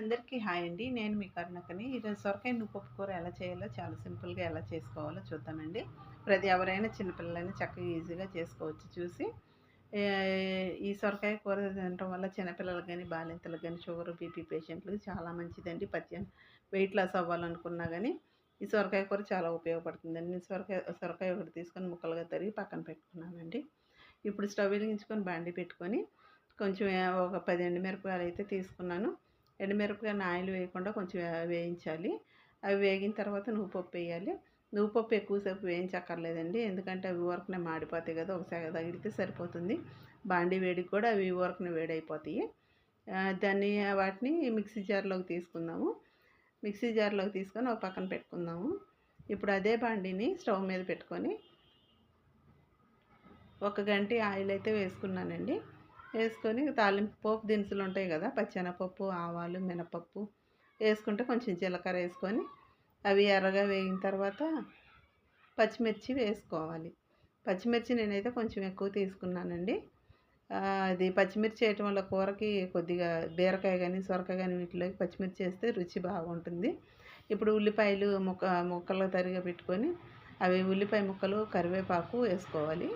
అందరికీ హాయ్ అండి. నేను మీ కరుణకని. ఈరోజు సొరకాయ నువ్వుపప్పు కూర ఎలా చేయాలో చాలా సింపుల్గా ఎలా చేసుకోవాలో చూద్దామండి. ప్రతి ఎవరైనా చిన్నపిల్లలైనా చక్కగా ఈజీగా చేసుకోవచ్చు చూసి. ఈ సొరకాయ కూర తినడం వల్ల చిన్నపిల్లలకు కానీ బాలింతలకు కానీ షుగర్ బీపీ పేషెంట్లకు చాలా మంచిదండి. పచ్చ వెయిట్ లాస్ అవ్వాలనుకున్నా కానీ ఈ సొరకాయ కూర చాలా ఉపయోగపడుతుందండి. నేను సొరకాయ సొరకాయ ఒకటి తీసుకొని ముక్కలుగా తరిగి పక్కన పెట్టుకున్నానండి. ఇప్పుడు స్టవ్ వెలిగించుకొని బాండి పెట్టుకొని కొంచెం ఒక పది ఎండుమిరపకాయలు అయితే తీసుకున్నాను. ఎండుమిరపకాయలు ఆయిల్ వేయకుండా కొంచెం వేయించాలి. అవి వేగిన తర్వాత నువ్వు పప్పు వేయాలి. నువ్వు పప్పు ఎక్కువసేపు వేయించక్కర్లేదండి. ఎందుకంటే అవి ఊరకనే మాడిపోతాయి కదా ఒకసారి తగిలితే సరిపోతుంది. బాండి వేడికి కూడా అవి ఊరకనే వేడైపోతాయి. దాన్ని వాటిని మిక్సీ జార్లోకి తీసుకుందాము. మిక్సీ జార్లోకి తీసుకొని ఒక పక్కన పెట్టుకుందాము. ఇప్పుడు అదే బాండిని స్టవ్ మీద పెట్టుకొని ఒక గంట ఆయిల్ అయితే వేసుకున్నానండి. వేసుకొని తాలింపు పోపు దినుసులు ఉంటాయి కదా పచ్చెనపప్పు ఆవాలు మినపప్పు వేసుకుంటే కొంచెం జీలకర్ర వేసుకొని అవి ఎర్రగా వేగిన తర్వాత పచ్చిమిర్చి వేసుకోవాలి. పచ్చిమిర్చి నేనైతే కొంచెం ఎక్కువ తీసుకున్నానండి. అది పచ్చిమిర్చి వేయటం వల్ల కూరకి కొద్దిగా బీరకాయ కానీ సొరకాయ కానీ వీటిలోకి పచ్చిమిర్చి వేస్తే రుచి బాగుంటుంది. ఇప్పుడు ఉల్లిపాయలు ముక్క ముక్కలు తరిగా పెట్టుకొని అవి ఉల్లిపాయ ముక్కలు కరివేపాకు వేసుకోవాలి.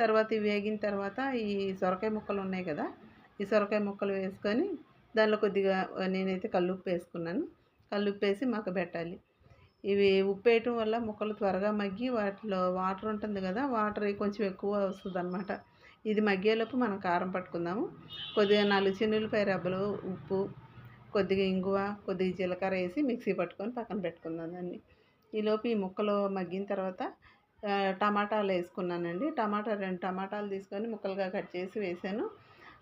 తర్వాత వేగిన తర్వాత ఈ సొరకాయ ముక్కలు ఉన్నాయి కదా ఈ సొరకాయ ముక్కలు వేసుకొని దానిలో కొద్దిగా నేనైతే కల్లుప్పు వేసుకున్నాను. కల్లుప్పు వేసి మాకు పెట్టాలి. ఇవి ఉప్పు వేయటం వల్ల ముక్కలు త్వరగా మగ్గి వాటిలో వాటర్ ఉంటుంది కదా వాటర్ కొంచెం ఎక్కువ వస్తుంది అనమాట ఇది మగ్గేలోపు మనం కారం పట్టుకుందాము. కొద్దిగా నాలుగు చిన్నులపై రెబ్బలు ఉప్పు కొద్దిగా ఇంగువ కొద్దిగా జీలకర్ర వేసి మిక్సీ పట్టుకొని పక్కన పెట్టుకుందాం దాన్ని. ఈలోపు ఈ ముక్కలు మగ్గిన తర్వాత టమాటాలు వేసుకున్నానండి. టమాటా రెండు టమాటాలు తీసుకొని ముక్కలుగా కట్ చేసి వేసాను.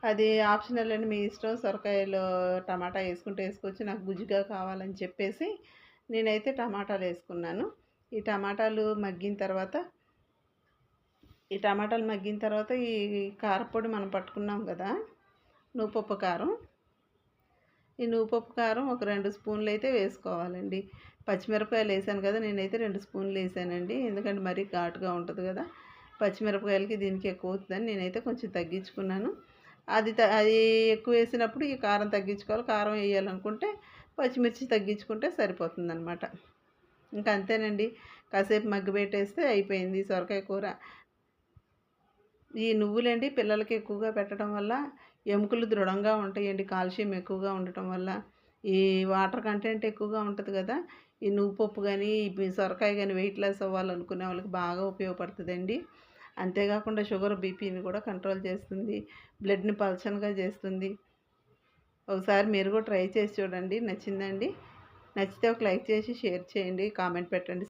అది ఆప్షనల్ అండి. మీ ఇష్టం సొరకాయలు టమాటా వేసుకుంటే వేసుకోవచ్చు. నాకు గుజ్జుగా కావాలని చెప్పేసి నేనైతే టమాటాలు వేసుకున్నాను. ఈ టమాటాలు మగ్గిన తర్వాత ఈ టమాటాలు మగ్గిన తర్వాత ఈ కారపొడి మనం పట్టుకున్నాం కదా నువ్వు కారం. ఈ ఉప్పు కారం ఒక రెండు స్పూన్లు అయితే వేసుకోవాలండి. పచ్చిమిరపకాయలు వేసాను కదా నేనైతే రెండు స్పూన్లు వేసానండి. ఎందుకంటే మరీ ఘాటుగా ఉంటుంది కదా పచ్చిమిరపకాయలకి దీనికి ఎక్కువ అవుతుందని నేనైతే కొంచెం తగ్గించుకున్నాను. అది త- అది ఎక్కువ వేసినప్పుడు ఈ కారం తగ్గించుకోవాలి. కారం వేయాలనుకుంటే పచ్చిమిర్చి తగ్గించుకుంటే సరిపోతుంది అనమాట ఇంకా అంతేనండి. కాసేపు మగ్గిపెట్టేస్తే అయిపోయింది సొరకాయ కూర. ఈ నువ్వులండి పిల్లలకి ఎక్కువగా పెట్టడం వల్ల ఎముకలు దృఢంగా ఉంటాయండి కాల్షియం ఎక్కువగా ఉండటం వల్ల. ఈ వాటర్ కంటెంట్ ఎక్కువగా ఉంటుంది కదా ఈ నువ్వు పప్పు కానీ ఈ సొరకాయ కానీ వెయిట్ లాస్ అవ్వాలనుకునే వాళ్ళకి బాగా ఉపయోగపడుతుందండి. అంతేకాకుండా షుగర్ బీపీని కూడా కంట్రోల్ చేస్తుంది బ్లడ్ని పల్చనగా చేస్తుంది. ఒకసారి మీరు కూడా ట్రై చేసి చూడండి నచ్చిందండి. నచ్చితే ఒక లైక్ చేసి షేర్ చేయండి కామెంట్ పెట్టండి.